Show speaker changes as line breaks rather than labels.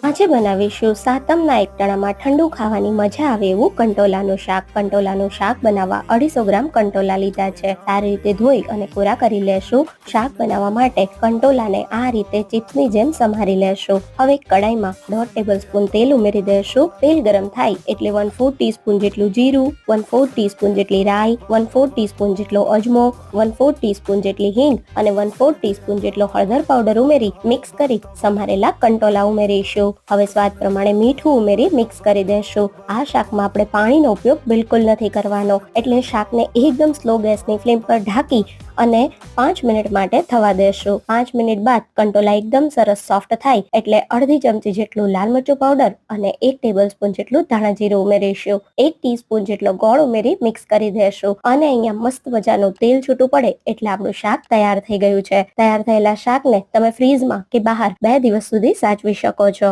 આજે બનાવીશું સાતમના એકટાણામાં ઠંડુ ખાવાની મજા આવે એવું કંટોલાનું શાક. કંટોલાનું શાક બનાવવા અઢીસો ગ્રામ કંટોલા લીધા છે. સારી રીતે ધોઈ અને કોરા કરી લેશું શાક બનાવવા માટે. કંટોલાને આ રીતે ચિપ્સની જેમ સમારી લેશું. હવે કડાઈમાં દોઢ ટેબલ સ્પૂન તેલ ઉમેરી દેશું. તેલ ગરમ થાય એટલે વન ફોર ટીસ્પૂન જેટલું જીરું વન ફોર ટીસ્પૂન જેટલી રાઈ વન ફોર ટીસ્પૂન જેટલો અજમો વન ફોર ટીસ્પૂન જેટલી હિંગ અને વન ફોર ટીસ્પૂન જેટલો હળદર પાવડર ઉમેરી મિક્સ કરી સમારેલા કંટોલા ઉમેરીશું. હવે સ્વાદ પ્રમાણે મીઠું ઉમેરી મિક્સ કરી દેશું. આ શાકમાં આપણે પાણીનો ઉપયોગ બિલકુલ નથી કરવાનો. એટલે શાકને એકદમ સ્લો ગેસની ફ્લેમ પર ઢાંકી અને પાંચ મિનિટ માટે થવા દેશું. પાંચ મિનિટ બાદ કંટોલા એકદમ સરસ સોફ્ટ થાય એટલે અડધી ચમચી જેટલું લાલ મરચું પાવડર અને એક ટેબલ સ્પૂન જેટલું ધાણા જીરું ઉમેરીશું. એક ટીસ્પૂન જેટલો ગોળ ઉમેરી મિક્સ કરી દેશું. અને અહીંયા મસ્ત મજાનું તેલ છૂટું પડે એટલે આપણું શાક તૈયાર થઈ ગયું છે. તૈયાર થયેલા શાકને તમે ફ્રીઝમાં કે બહાર બે દિવસ સુધી સાચવી શકો છો.